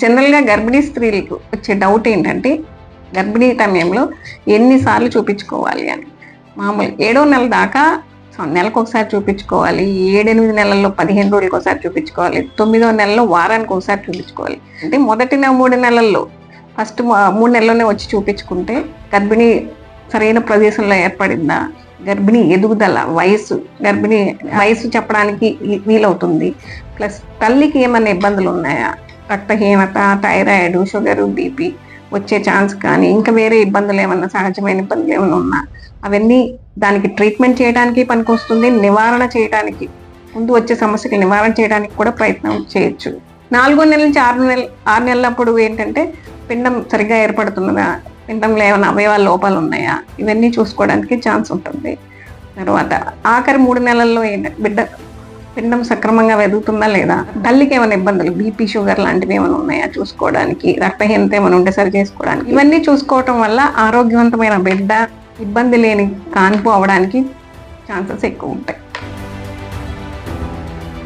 జనరల్గా గర్భిణీ స్త్రీలకు వచ్చే డౌట్ ఏంటంటే గర్భిణీ సమయంలో ఎన్నిసార్లు చూపించుకోవాలి అని. మామూలు ఏడో నెల దాకా నెలకు ఒకసారి చూపించుకోవాలి ఏడెనిమిది నెలల్లో పదిహేను రోజులకు ఒకసారి చూపించుకోవాలి తొమ్మిదో నెలలో వారానికి ఒకసారి చూపించుకోవాలి. అంటే మొదటి నెల మూడు నెలల్లో ఫస్ట్ మూడు నెలల్లోనే వచ్చి చూపించుకుంటే గర్భిణీ సరైన ప్రదేశంలో ఏర్పడిందా? గర్భిణీ ఎదుగుదల వయసు గర్భిణీ వయసు చెప్పడానికి వీలవుతుంది. ప్లస్ తల్లికి ఏమైనా ఇబ్బందులు ఉన్నాయా? రక్తహీనత థైరాయిడ్ షుగర్ బీపీ వచ్చే ఛాన్స్ కానీ ఇంకా వేరే ఇబ్బందులు ఏమన్నా సహజమైన ఇబ్బందులు ఏమైనా ఉన్నా అవన్నీ దానికి ట్రీట్మెంట్ చేయడానికి పనికొస్తుంది. నివారణ చేయడానికి ముందు వచ్చే సమస్యకి నివారణ చేయడానికి కూడా ప్రయత్నం చేయొచ్చు. నాలుగో నెల నుంచి ఆరు నెలలు ఆరు నెలలప్పుడు ఏంటంటే పిండం సరిగ్గా ఏర్పడుతున్నదా పిండంలో ఏమైనా అవయవాల లోపాలు ఉన్నాయా ఇవన్నీ చూసుకోవడానికి ఛాన్స్ ఉంటుంది. తర్వాత ఆఖరి మూడు నెలల్లో ఏంటంటే బిడ్డ పిండం సక్రమంగా వెదుగుతుందా లేదా? తల్లికి ఏమైనా ఇబ్బందులు? బీపీ షుగర్ లాంటివి ఏమైనా ఉన్నాయా చూసుకోవడానికి? రక్తహీనత ఏమైనా ఉంటే సరి చేసుకోవడానికి? ఇవన్నీ చూసుకోవటం వల్ల ఆరోగ్యవంతమైన బిడ్డ ఇబ్బంది లేని కాన్పు అవడానికి ఛాన్సెస్ ఎక్కువ ఉంటాయి.